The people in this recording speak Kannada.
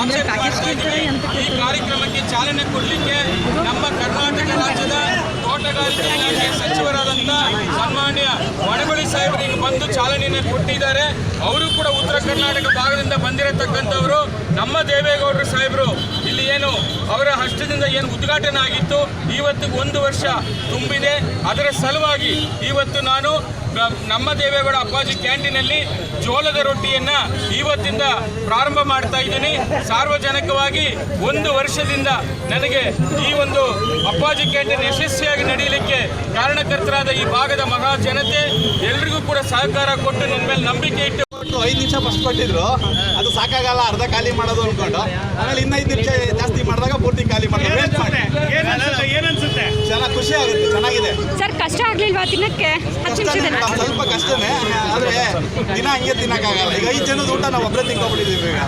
ಆಕ್ಷೇಪ ಈ ಕಾರ್ಯಕ್ರಮಕ್ಕೆ ಚಾಲನೆ ಕೊಡಲಿಕ್ಕೆ ನಮ್ಮ ಕರ್ನಾಟಕ ರಾಜ್ಯದ ತೋಟಗಾರಿಕೆ ಇಲಾಖೆ ಸಚಿವರಾದಂಥ ಸನ್ಮಾನ್ಯ ಒಣಗೊಳಿ ಸಾಹೇಬರಿಗೆ ಬಂದು ಚಾಲನೆಯನ್ನು ಕೊಟ್ಟಿದ್ದಾರೆ. ಅವರು ಕೂಡ ಉತ್ತರ ಕರ್ನಾಟಕ ಭಾಗದಿಂದ ಬಂದಿರತಕ್ಕಂಥವರು. ನಮ್ಮ ದೇವೇಗೌಡರು ಸಾಹೇಬರು ಇಲ್ಲಿ ಏನು ಅವರ ಹಸ್ತದಿಂದ ಏನು ಉದ್ಘಾಟನೆ ಆಗಿತ್ತು. ಇವತ್ತು ಒಂದು ವರ್ಷ ತುಂಬಿದೆ. ಅದರ ಸಲುವಾಗಿ ಇವತ್ತು ನಾನು ನಮ್ಮ ದೇವೇಗೌಡ ಅಪ್ಪಾಜಿ ಕ್ಯಾಂಟೀನಲ್ಲಿ ಜೋಳದ ರೊಟ್ಟಿಯನ್ನ ಇವತ್ತಿಂದ ಪ್ರಾರಂಭ ಮಾಡ್ತಾ ಇದ್ದೀನಿ. ಸಾರ್ವಜನಿಕವಾಗಿ ಒಂದು ವರ್ಷದಿಂದ ನನಗೆ ಈ ಒಂದು ಅಪ್ಪಾಜಿ ಕ್ಯಾಂಟೀನ್ ಯಶಸ್ವಿಯಾಗಿ ನಡೆಯಲಿಕ್ಕೆ ಕಾರಣಕರ್ತರಾದ ಈ ಭಾಗದ ಮಹಾ ಜನತೆ ಎಲ್ರಿಗೂ ಕೂಡ ಸಹಕಾರ ಕೊಟ್ಟು ನನ್ನ ಮೇಲೆ ನಂಬಿಕೆ ಇಟ್ಟು ಕೊಟ್ಟು ಐದು ನಿಮಿಷ ಫಸ್ಟ್ ಕೊಟ್ಟಿದ್ರು. ಅದು ಸಾಕಾಗಲ್ಲ ಅರ್ಧ ಖಾಲಿ ಮಾಡೋದು ಅನ್ಕೊಂಡು. ಆಮೇಲೆ ಇನ್ನೈದು ನಿಮಿಷ ಜಾಸ್ತಿ ಮಾಡಿದಾಗ ಪೂರ್ತಿ ಖಾಲಿ ಮಾಡಿದ್ರು ಚೆನ್ನಾಗಿ ಖುಷಿ ಆಗುತ್ತೆ ಚೆನ್ನಾಗಿದೆ. ಸರ್ ಕಷ್ಟ ಆಗ್ಲಿಲ್ವಾ ತಿನ್ನಕ್ಕೆ? ದಿನ ಹಂಗೆ ತಿನ್ನಕ್ಕಾಗಲ್ಲ. ಈಗ ಐದು ಜನದ ಊಟ ನಾವು ಒಬ್ಬರೇ ತಿನ್ಕೊಂಡ್ಬಿಟ್ಟಿದ್ದೀವಿ ಈಗ.